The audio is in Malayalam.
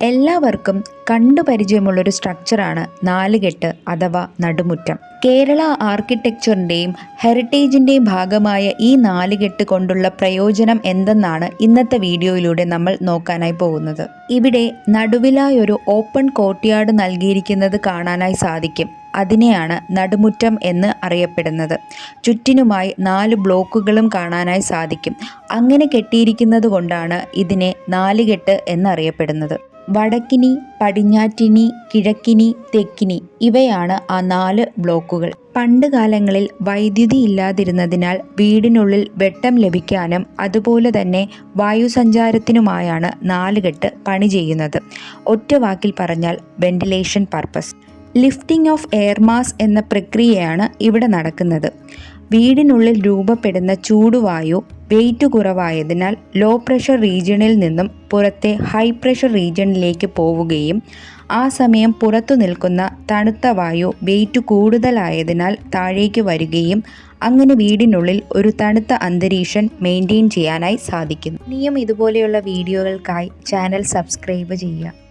എല്ലാവർക്കും കണ്ടു പരിചയമുള്ളൊരു സ്ട്രക്ചറാണ് നാലുകെട്ട് അഥവാ നടുമുറ്റം. കേരള ആർക്കിടെക്ചറിന്റെയും ഹെറിറ്റേജിന്റെയും ഭാഗമായ ഈ നാലുകെട്ട് കൊണ്ടുള്ള പ്രയോജനം എന്തെന്നാണ് ഇന്നത്തെ വീഡിയോയിലൂടെ നമ്മൾ നോക്കാനായി പോകുന്നത്. ഇവിടെ നടുവിലായൊരു ഓപ്പൺ കോർട്ട്യാർഡ് നൽകിയിരിക്കുന്നത് കാണാനായി സാധിക്കും. അതിനെയാണ് നടുമുറ്റം എന്ന് അറിയപ്പെടുന്നത്. ചുറ്റിനുമായി നാല് ബ്ലോക്കുകളും കാണാനായി സാധിക്കും. അങ്ങനെ കെട്ടിയിരിക്കുന്നത് കൊണ്ടാണ് ഇതിനെ നാലുകെട്ട് എന്നറിയപ്പെടുന്നത്. വടക്കിനി പടിഞ്ഞാറ്റിനി കിഴക്കിനി തെക്കിനി ഇവയാണ് ആ നാല് ബ്ലോക്കുകൾ. പണ്ട് കാലങ്ങളിൽ വൈദ്യുതി ഇല്ലാതിരുന്നതിനാൽ വീടിനുള്ളിൽ വെട്ടം ലഭിക്കാനും അതുപോലെ തന്നെ വായുസഞ്ചാരത്തിനുമായാണ് നാലുകെട്ട് പണി ചെയ്യുന്നത്. ഒറ്റ വാക്കിൽ പറഞ്ഞാൽ ventilation purpose. Lifting of air mass എന്ന പ്രക്രിയയാണ് ഇവിടെ നടക്കുന്നത്. വീടിനുള്ളിൽ രൂപപ്പെടുന്ന ചൂടുവായു വെയിറ്റ് കുറവായതിനാൽ ലോ പ്രഷർ റീജിയണിൽ നിന്നും പുറത്തെ ഹൈ പ്രഷർ റീജിയണിലേക്ക് പോവുകയും ആ സമയം പുറത്തു നിൽക്കുന്ന തണുത്ത വായു വെയിറ്റ് കൂടുതലായതിനാൽ താഴേക്ക് വരികയും അങ്ങനെ വീടിനുള്ളിൽ ഒരു തണുത്ത അന്തരീക്ഷം മെയിന്റെയിൻ ചെയ്യാനായി സാധിക്കുന്നു. ഇനിയും ഇതുപോലെയുള്ള വീഡിയോകൾക്കായി ചാനൽ സബ്സ്ക്രൈബ് ചെയ്യുക.